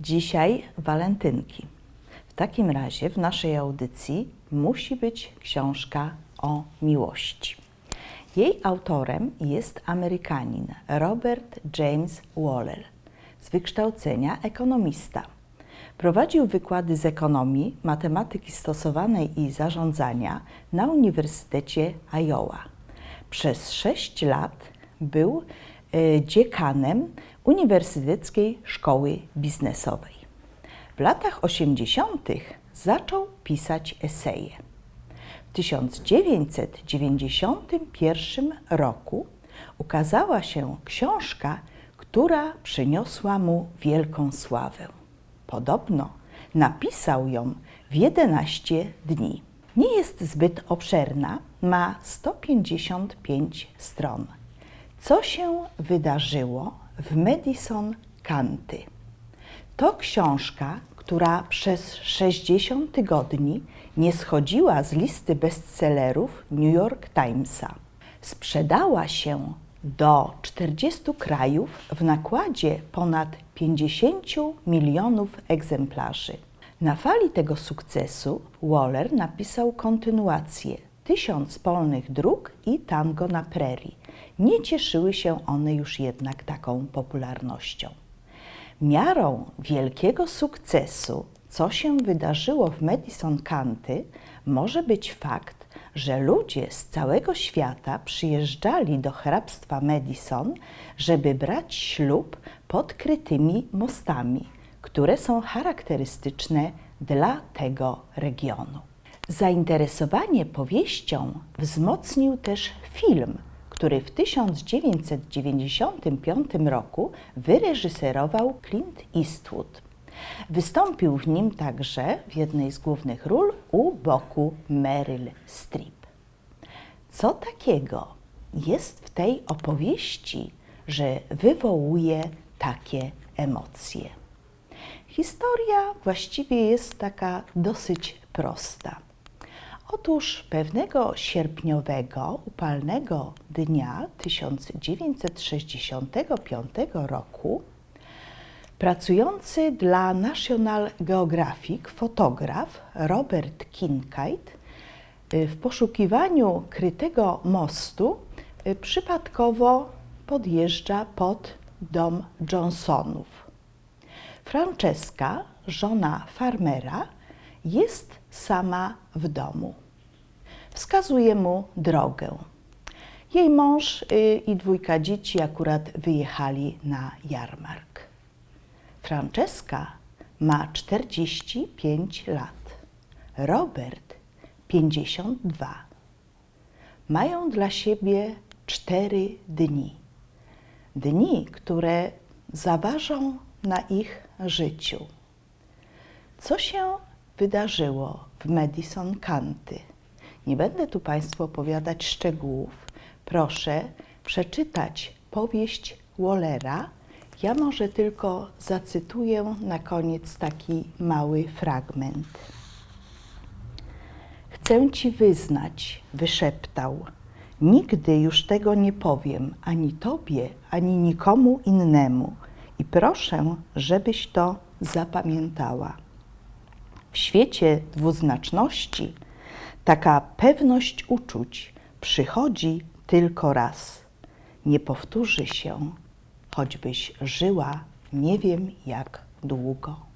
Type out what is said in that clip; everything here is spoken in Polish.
Dzisiaj walentynki. W takim razie w naszej audycji musi być książka o miłości. Jej autorem jest Amerykanin Robert James Waller, z wykształcenia ekonomista. Prowadził wykłady z ekonomii, matematyki stosowanej i zarządzania na Uniwersytecie Iowa. Przez sześć lat był dziekanem Uniwersyteckiej Szkoły Biznesowej. W latach 80. zaczął pisać eseje. W 1991 roku ukazała się książka, która przyniosła mu wielką sławę. Podobno napisał ją w 11 dni. Nie jest zbyt obszerna, ma 155 stron. Co się wydarzyło w Madison County? To książka, która przez 60 tygodni nie schodziła z listy bestsellerów New York Timesa. Sprzedała się do 40 krajów w nakładzie ponad 50 milionów egzemplarzy. Na fali tego sukcesu Waller napisał kontynuację Tysiąc polnych dróg i Tango na prerii. Nie cieszyły się one już jednak taką popularnością. Miarą wielkiego sukcesu, co się wydarzyło w Madison County, może być fakt, że ludzie z całego świata przyjeżdżali do hrabstwa Madison, żeby brać ślub pod krytymi mostami, które są charakterystyczne dla tego regionu. Zainteresowanie powieścią wzmocnił też film, który w 1995 roku wyreżyserował Clint Eastwood. Wystąpił w nim także w jednej z głównych ról u boku Meryl Streep. Co takiego jest w tej opowieści, że wywołuje takie emocje? Historia właściwie jest taka dosyć prosta. Otóż pewnego sierpniowego, upalnego dnia 1965 roku pracujący dla National Geographic fotograf Robert Kincaid y, w poszukiwaniu krytego mostu y, przypadkowo podjeżdża pod dom Johnsonów. Franceska, żona farmera, jest sama w domu. Wskazuje mu drogę. Jej mąż y, i dwójka dzieci akurat wyjechali na jarmark. Franceska ma 45 lat, Robert 52. Mają dla siebie cztery dni. Dni, które zaważą na ich życiu. Co się wydarzyło w Madison County? Nie będę tu Państwu opowiadać szczegółów. Proszę przeczytać powieść Wallera. Ja może tylko zacytuję na koniec taki mały fragment. Chcę ci wyznać, wyszeptał. Nigdy już tego nie powiem ani tobie, ani nikomu innemu. I proszę, żebyś to zapamiętała. W świecie dwuznaczności taka pewność uczuć przychodzi tylko raz. Nie powtórzy się, choćbyś żyła nie wiem jak długo.